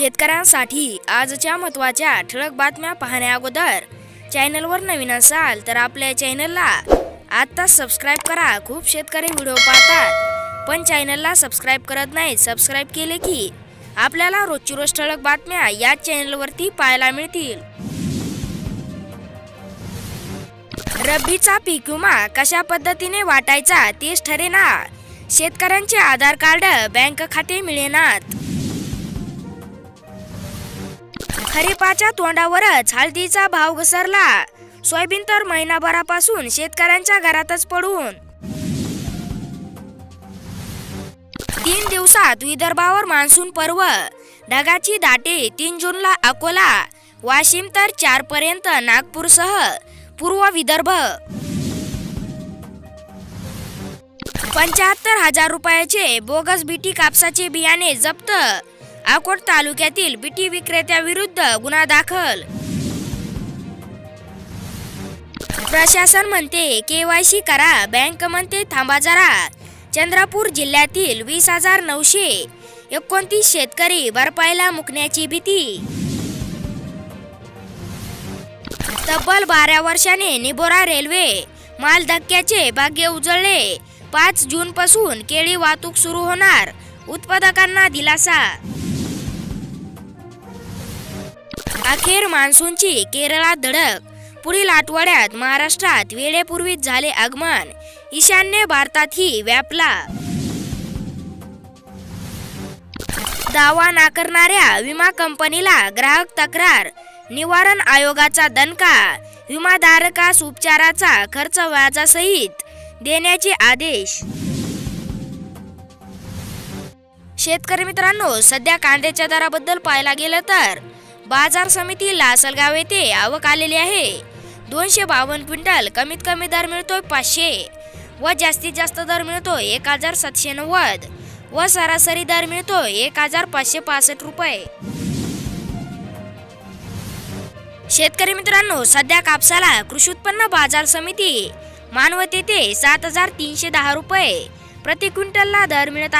शेतकऱ्यांसाठी आजच्या महत्त्वाच्या ठळक बातम्या पाहण्या अगोदर चॅनलवर नवीन असाल तर आपल्या चॅनलला आत्ता सबस्क्राईब करा. खूप शेतकरी व्हिडिओ पाहतात. पण चॅनलला सबस्क्राईब करत नाहीत सबस्क्राईब केले की आपल्याला रोजची रोज ठळक बातम्या याच चॅनलवरती पाहायला मिळतील. रब्बीचा पीक विमा कशा पद्धतीने वाटायचा तेच ठरेना. शेतकऱ्यांचे आधार कार्ड बँक खाते मिळेनात. खरीपाच्या तोंडावरच हळदीचा भाव घसरला. सोयाबीन तर महिनाभरापासून शेतकऱ्यांच्या घरातच पडून. तीन दिवसात विदर्भावर मान्सून पर्व. ढगाची दाटे तीन जूनला अकोला वाशिम तर चार पर्यंत नागपूरसह पूर्व विदर्भ. पंच्याहत्तर हजार रुपयाचे बोगस बीटी कापसाचे बियाणे जप्त. अकोट तालुक्यातील बिटी विक्रेत्याविरुद्ध गुन्हा दाखल. प्रशासन म्हणते केवायसी करा बँक म्हणते थांबा जरा. चंद्रपूर जिल्ह्यातील वीस हजार नऊशे एकोणतीस शेतकरी भरपाईला मुकण्याची भीती. तब्बल बारा वर्षाने निबोरा रेल्वे माल धक्क्याचे भाग्य उजळले. पाच जून पासून केळी वाहतूक सुरू होणार. उत्पादकांना दिलासा. अखेर मान्सूनची केरळात धडक. पुढील आठवड्यात महाराष्ट्रात वेळेपूर्वीच झाले आगमन. ईशान्य भारतातही व्यापला. दावा नाकारणाऱ्या विमा कंपनीला ग्राहक तक्रार. निवारण आयोगाचा दणका. विमाधारकास उपचाराचा खर्च व्याजासहित देण्याचे आदेश. शेतकरी मित्रांनो सध्या कांद्याच्या दराबद्दल पाहायला गेलं तर बाजार समिती लासलगाव येथे आवक आलेली आहे. दोनशे बावन्न क्विंटल कमीत कमी दर मिळतोय पाचशे. व जास्तीत जास्त दर मिळतोय एक हजार सातशे नव्वद. व सरासरी दर मिळतोय एक हजार पाचशे पासष्ट रुपये. शेतकरी मित्रांनो सध्या कापसाला कृषी उत्पन्न बाजार समिती मानवत येथे सात हजार तीनशे दहा रुपये. प्रति क्विंटलला दर मिळत आहे.